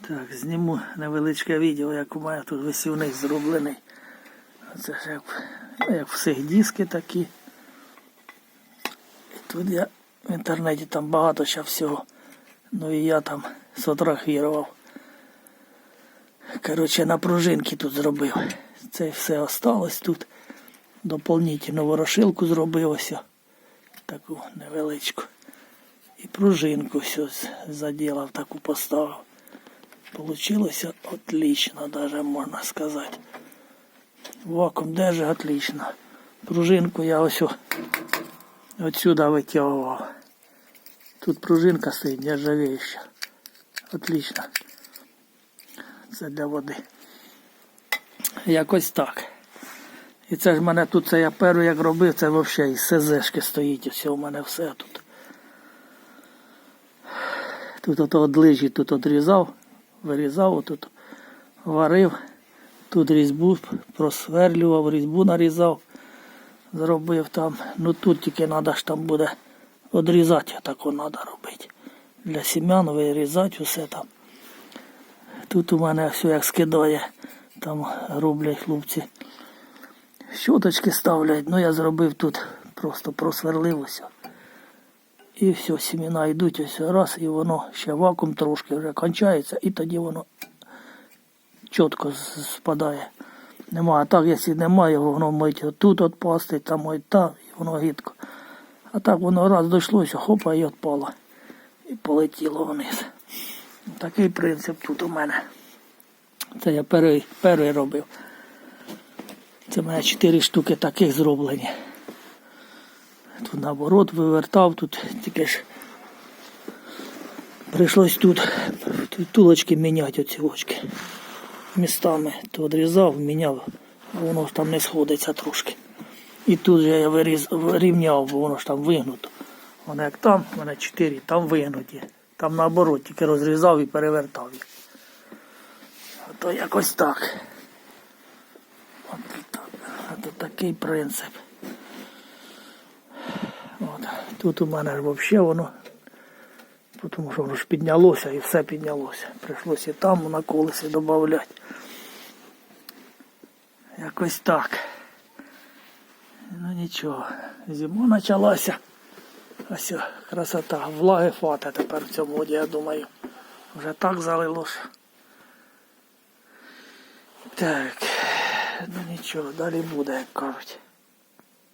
Так, зніму невеличке відео, як у мене тут висівник зроблений. Це ж як, ну, як всіх диски такі. І тут я в інтернеті там багато ще всього. Ну і я там сфотографував. Коротше, на пружинки тут зробив. Це все осталось тут. Дополнительну ворошилку зробив ось. Таку невеличку. І пружинку все заділав, таку поставив. Получилося отлично, даже можна сказати. Вакуум держи отлично. Пружинку я ось отсюда витягував. Тут пружинка стоїть нержавеюща. Отлично. Це для води. Якось так. І це ж мене тут, це я перу як робив, це взагалі із СЗшки стоїть, все у мене все тут. Тут от лижі тут одрізав, вирізав, тут варив, тут різьбу просверлював, різьбу нарізав, зробив там. Ну тут тільки треба ж там буде одрізати, тако треба робити. Для сім'ян вирізати усе там. Тут у мене все як скидає, там роблять хлопці. Щоточки ставлять, ну я зробив тут, просто просверлив усе. І все, сімена йдуть ось раз, і воно ще вакуум трошки вже кончається, і тоді воно чітко спадає. Нема, а так, якщо немає, воно мить тут відпасти, там ось там, і воно гидко. А так воно раз дійшлося, хопа і відпало. І полетіло вниз. Такий принцип тут у мене. Це я перший, перший робив. Це в мене чотири штуки таких зроблені. Тут наоборот вивертав, тут тільки ж прийшлось тут, тулочки міняти оці очки. Містами то відрізав, міняв, воно ж там не сходиться трошки. І тут же я виріз, рівняв, бо воно ж там вигнуто. Воно як там, в мене чотири, там вигнуті. Там наоборот, тільки розрізав і перевертав їх. То якось так. От так. То такий принцип. Тут у мене ж взагалі воно, тому що воно ж піднялося і все піднялося. Прийшлося і там на колесі додати. Якось так. Ну нічого, зима почалася. Ось красота. Влаги хватить тепер в цьому воді, я думаю. Вже так залило. Так, ну нічого, далі буде, як кажуть.